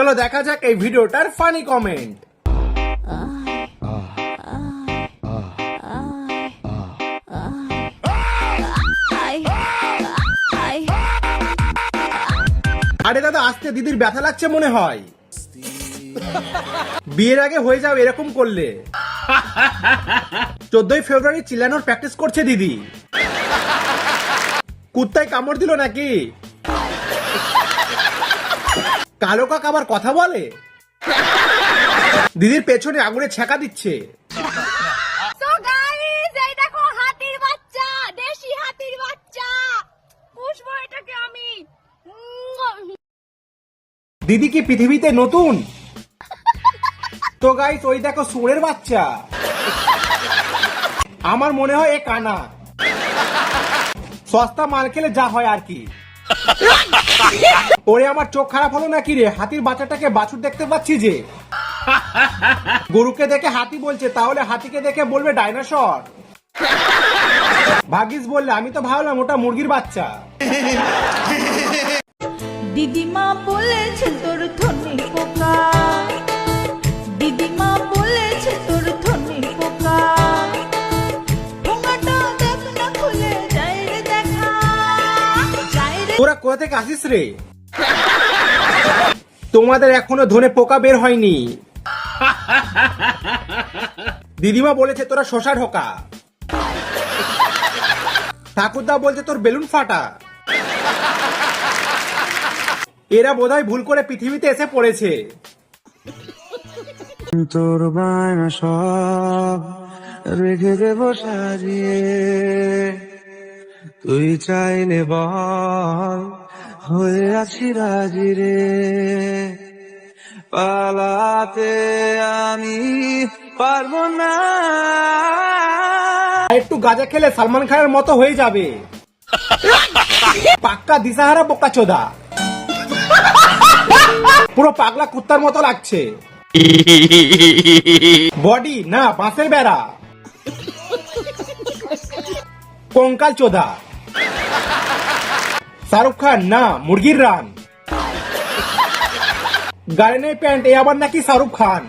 চলো দেখা যাক এই ভিডিওটার ফানি কমেন্ট আরে দাদা, আজকে দিদির ব্যথা লাগছে মনে হয়। বিয়ের আগে হয়ে যাও এরকম করলে। চোদ্দই ফেব্রুয়ারি চিল্লানোর প্র্যাকটিস করছে দিদি। কুত্তায় কামড় দিল নাকি? কালো কাক আবার কথা বলে? দিদির পেছনে আগুনে ছেঁকা দিচ্ছে। দিদি কি পৃথিবীতে নতুন? তো গাইস ওই দেখো সুরের বাচ্চা। আমার মনে হয় এ কানা। সস্তা মাল খেলে যা হয় আর কি। ওরে, আমার চোখ খারাপ হলো নাকি রে? হাতির বাচ্চাটাকে বাছুর দেখতে পাচ্ছি যে। গরুকে দেখে হাতি বলছে, তাহলে হাতিকে দেখে বলবে ডাইনোসর। ভাগিস বললে, আমি তো ভাবলাম ওটা মুরগির বাচ্চা। দিদিমা বলেছে তোর ধনে পোকা। দিদিমা বলেছে তোরা কোথা থেকে আসিস রে? তোমাদের এখনও ধনে পোকা বের হয়নি। দিদিমা বলেছে তোরা শশা ঢোকা ঠাকুরদা বলছে তোর বেলুন ফাটা। এরা বোধহয় ভুল করে পৃথিবীতে এসে পড়েছে। তোর বায়না সব রেখে দেব সাজিয়ে। তুই চাইলে বল, হয়ে আছি রাজি রে। পালাতে আমি পারব না। একটু গাঁজা খেলে সালমান খানের মতো হয়ে যাবে। পাক্কা দিশাহারা বোকা চোদা। পুরো পাগলা কুত্তার মতো লাগছে। বডি, না, বাঁশের বেড়া। কঙ্কাল চোদা। শাহরুখ খান? না মুরগির রান। গাড়ি প্যান্ট এ আবার নাকি শাহরুখ খান?